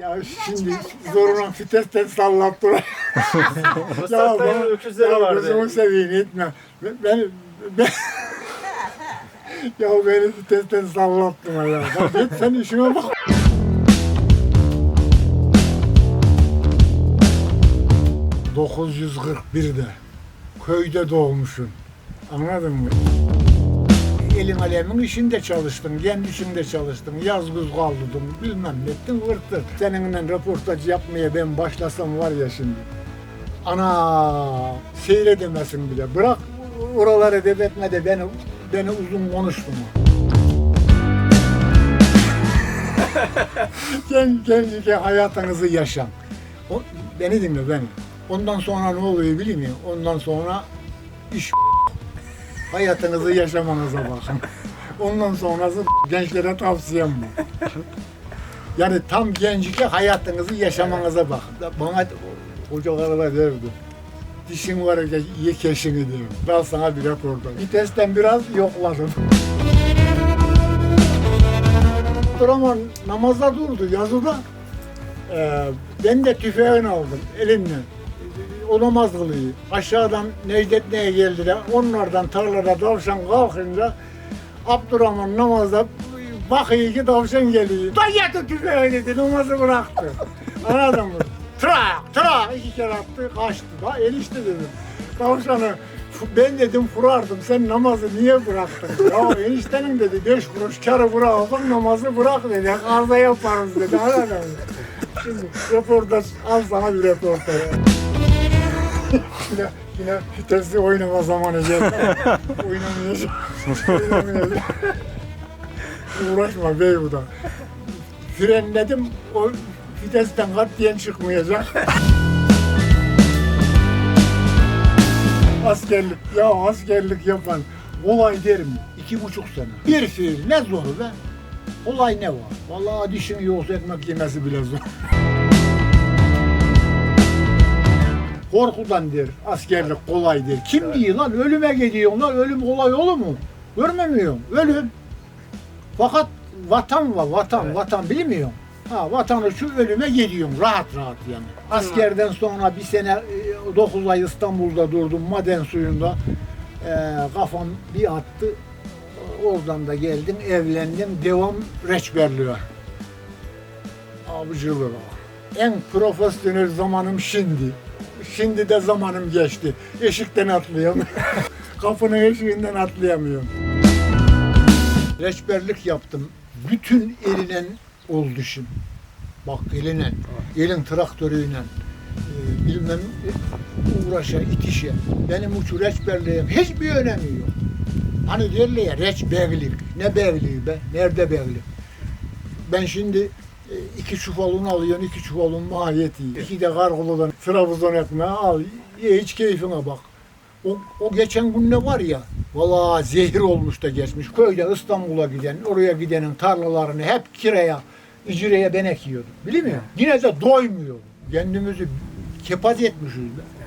Ya şimdi zoruna fitesten sallattılar. Bu saatte öküzleri ya vardı. gözümü seveyim etme. Ben, ben, ben ya beni fitesten sallattılar ya. Bak git sen işine bak. ...941'de... ...köyde doğmuşsun. Anladın mı? Elin alemin işinde çalıştın, kendi işinde çalıştın, yaz güz kaldırdın, bilmem ne ettin, vırttın. Seninle röportaj yapmaya ben başlasam var ya şimdi. Ana seyredemesin bile. Bırak oraları debetme de beni, beni uzun konuştun. Gen, gencike hayatınızı yaşam. O, beni dinle beni. Ondan sonra ne oluyor biliyor musun? Ondan sonra iş hayatınızı yaşamanıza bakın. Ondan sonrası gençlere tavsiyem bu. Yani tam gencike hayatınızı yaşamanıza bakın. Bana hoca karılar derdi. Dişin var ya ye keşini diyor. Ben sana bir raporda. Vitesten biraz yokladım. Abdurrahman namazda durdu yazıda. Ee, ben de tüfeğini aldım elimle. O namaz kılıyor. Aşağıdan Necdetne'ye geldiler. Onlardan tarlada tavşan kalkınca Abdurrahman namazda bakıyor ki tavşan geliyor. Dayadı tüfeği dedi namazı bıraktı. Anladın mı? Trak trak iki kere attı kaçtı. Da enişte dedim. Tavşanı ben dedim vurardım. Sen namazı niye bıraktın? ya eniştenin dedi beş kuruş karı bırakın namazı bırak dedi. Arda yaparız dedi. Anladın mı? Şimdi röportaj al sana bir röportaj. Yine, yine vitesli oynama zamanı geldi. Oynamayacağım. Oynamayacağım. Uğraşma bey bu da. Frenledim o vitesten katiyen çıkmayacak. askerlik ya askerlik yapan kolay derim iki buçuk sene. Bir fiil ne zoru be? Olay ne var? Vallahi dişin yoksa ekmek yemesi bile zor. Korkudan der, askerlik kolay der. Kim diyor lan ölüme gidiyorsun lan, ölüm kolay olur mu? Görmemiyorsun, ölüm. Fakat vatan var, vatan, vatan bilmiyorum. Ha, vatanı şu ölüme gidiyorum, rahat rahat yani. Askerden sonra bir sene, 9 ay İstanbul'da durdum, maden suyunda. E, kafam bir attı, oradan da geldim, evlendim, devam reçberliğe. Avcılığa. En profesyonel zamanım şimdi. Şimdi de zamanım geçti. Eşikten atlayamıyorum. Kapının eşiğinden atlayamıyorum. Reçberlik yaptım. Bütün elinen oldu şimdi. Bak elinen, elin traktörüyle e, bilmem e, uğraşa, itişe. Benim uçu reçberliğim hiçbir önemi yok. Hani derler ya reçberlik. Ne berliği be? Nerede berlik? Ben şimdi e, iki çuvalını alıyorsun, iki çuvalın mahiyeti. İki de kargoludan trabzon ekmeği al. Ye hiç keyfine bak. O, o geçen gün ne var ya, valla zehir olmuş da geçmiş. Köyde İstanbul'a giden, oraya gidenin tarlalarını hep kiraya, icreye ben ekiyordum. Biliyor musun? Yine de doymuyor. Kendimizi kepaz etmişiz.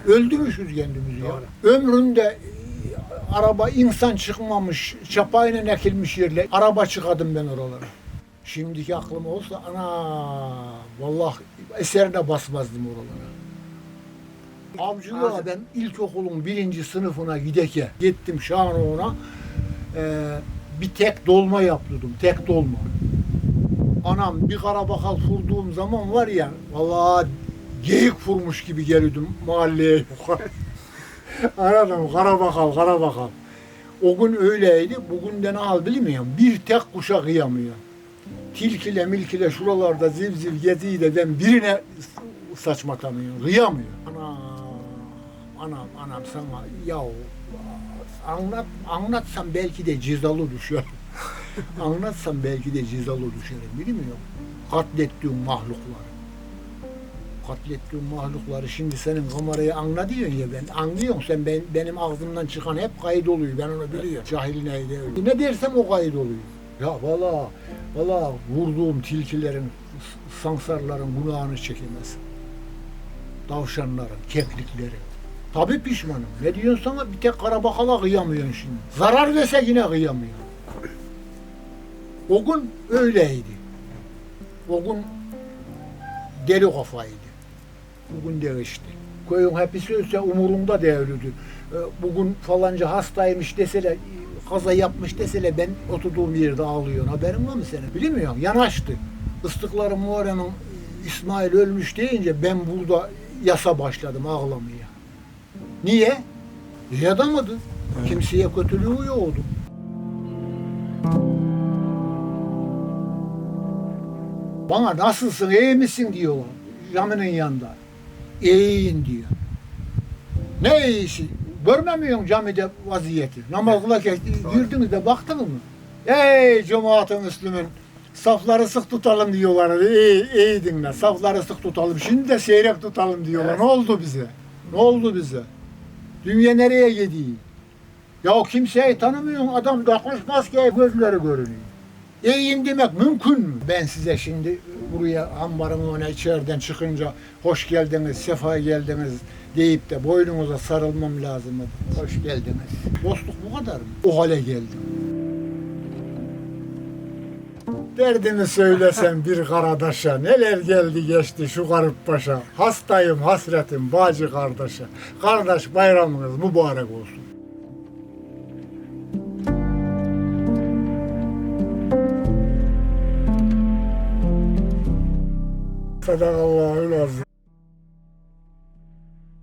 Öldürmüşüz kendimizi ya. Ömründe e, araba insan çıkmamış, çapayla ekilmiş yerle araba çıkadım ben oralara. Şimdiki aklım olsa ana vallahi eserine basmazdım oralara. Avcılığa ben ilkokulun birinci sınıfına gideke gittim Şanoğlu'na ee, bir tek dolma yaptırdım, tek dolma. Anam bir karabakal vurduğum zaman var ya, vallahi geyik vurmuş gibi geliyordum mahalleye yukarı. Anladın mı? Karabakal, karabakal. O gün öyleydi, bugün de ne hal bilmiyorum. Bir tek kuşa kıyamıyor. Tilkile milkile şuralarda ziv ziv geziyi de ben birine saçmatamıyor, kıyamıyor. Anam, anam, anam sana ya anlat, anlatsam belki de cizalı düşer. anlatsam belki de cizalı düşerim, bilmiyorum. Katlettiğim mahluklar. Katlettiğim mahlukları şimdi senin kamerayı anla diyorsun ya ben. Anlıyorsun sen ben, benim ağzımdan çıkan hep kayıt oluyor. Ben onu biliyorum. Cahil neydi öyle. Ne dersem o kayıt oluyor. Ya valla valla vurduğum tilkilerin, sansarların günahını çekemez. Tavşanların, kekliklerin. Tabii pişmanım. Ne diyorsun sana bir tek karabakala kıyamıyorsun şimdi. Zarar verse yine kıyamıyor. O gün öyleydi. O gün deli kafaydı. Bugün değişti. Köyün hepsi ölse umurunda değerlidir. Ee, Bugün falanca hastaymış deseler, kaza yapmış deseler ben oturduğum yerde ağlıyorum. Haberin var mı senin? Bilmiyorum. Yanaştı. Islıkları Muharrem'in İsmail ölmüş deyince ben burada yasa başladım ağlamaya. Niye? İyi adamıydı. Kimseye kötülüğü yoktu. Bana nasılsın, iyi misin diyorlar. Caminin yanında. İyiyim diyor. Ne iyisi? Görmemiyorsun camide vaziyeti. Namaz kılarken girdiniz de baktınız mı? Ey cemaat-ı Müslümin, safları sık tutalım diyorlar. İyi, iyi dinle, safları sık tutalım. Şimdi de seyrek tutalım diyorlar. Ne oldu bize? Ne oldu bize? Dünya nereye gidiyor? Ya kimseyi tanımıyorsun, adam takmış maskeye gözleri görünüyor. İyiyim demek mümkün mü? Ben size şimdi buraya ambarın önüne içeriden çıkınca hoş geldiniz, sefa geldiniz deyip de boynunuza sarılmam lazım. Hoş geldiniz. Dostluk bu kadar mı? O hale geldim. Derdimi söylesem bir kardeşe, neler geldi geçti şu garip başa. Hastayım hasretim bacı kardeşe. Kardeş bayramınız mübarek olsun. Sadakallahu lazım.